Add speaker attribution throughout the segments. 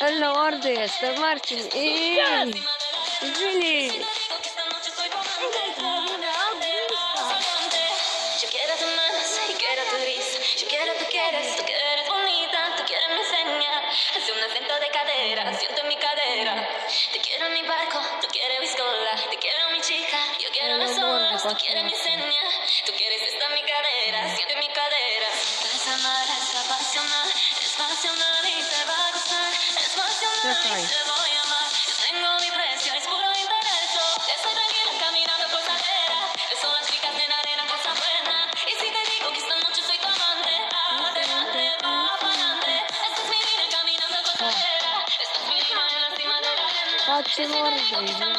Speaker 1: El norte está marching in. Really. Te quiero mi barco, tú quieres mi te quiero mi chica, yo quiero tú quieres mi.
Speaker 2: Ay.
Speaker 1: Facem orice, zi da.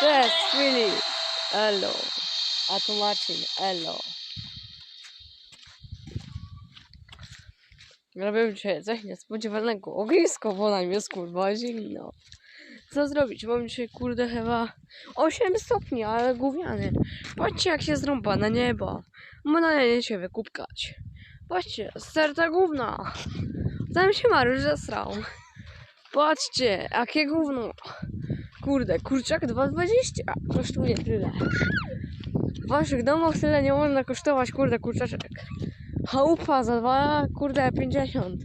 Speaker 2: da. really. Hello. Atunci, hello. Robię dzisiaj coś niespodziewanego. Ognisko, bo nam jest kurwa zimno. Co zrobić? Mam dzisiaj kurde chyba 8 stopni, ale gówniany. Patrzcie jak się zrąba na niebo. Można nie się wykupkać. Patrzcie, sterta gówna. Tam się Mariusz zesrał. Patrzcie, jakie gówno. Kurde, kurczak 2,20 kosztuje tyle. W waszych domach tyle nie można kosztować, kurde, kurczaczek. Chałupa za 2, kurde, 50.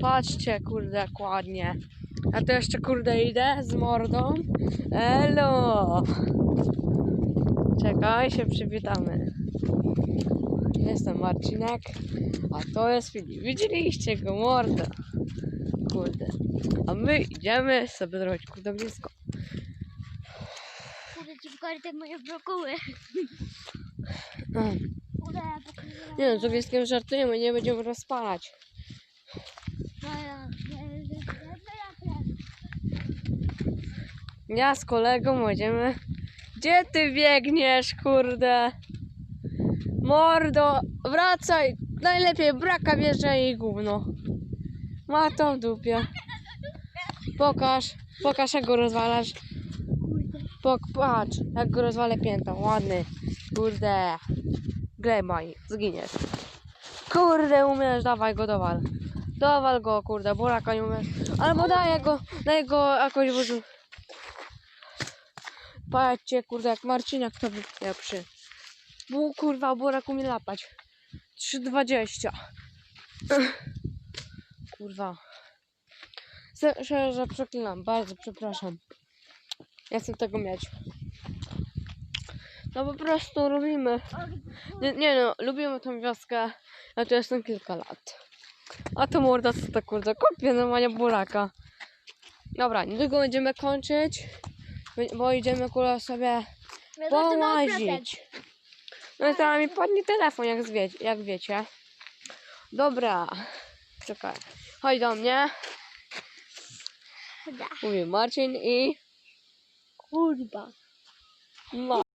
Speaker 2: Patrzcie, kurde, jak ładnie. Ja to jeszcze, kurde, idę z mordą. Elo! Czekaj, się przywitamy. Jestem Marcinek, a to jest Filip. Widzieliście go, morda. Kurde. A my idziemy sobie zrobić, kurde, blisko.
Speaker 3: Kurde ci pokażę te moje brokuły. Pokażę.
Speaker 2: Nie no, z ogniskiem żartujemy, nie będziemy rozpalać.
Speaker 3: Ja,
Speaker 2: z kolegą będziemy... Gdzie ty biegniesz, kurde? Mordo, wracaj! Najlepiej braka bierze i gówno. Ma to w dupie. Pokaż, pokaż jak go rozwalasz. Pok, patrz, jak go rozwalę piętą, ładny. Kurde. Glebaj, zginiesz. Kurde, umiesz, dawaj go, dowal. Dowal go, kurde, buraka nie umiesz. Albo daj go, daj go jakoś wózu. Patrzcie, kurde, jak Marcinek to był pierwszy. Był, kurwa, burak umie lapać. 3,20. Kurwa. Szczerze przeklinam, bardzo przepraszam. Ja chcę tego mieć. No po prostu lubimy. Nie, nie no, lubimy tą wioskę. Ja tu jestem kilka lat. A to morda co to kurde, kopię normalnie buraka. Dobra, niedługo będziemy kończyć. Bo- idziemy kurde sobie połazić. No i teraz mi padnie telefon, jak, zwie, jak wiecie. Dobra. Czekaj. Chodź do mnie. Mówi Marcin i...
Speaker 3: Kurwa.
Speaker 2: Ma.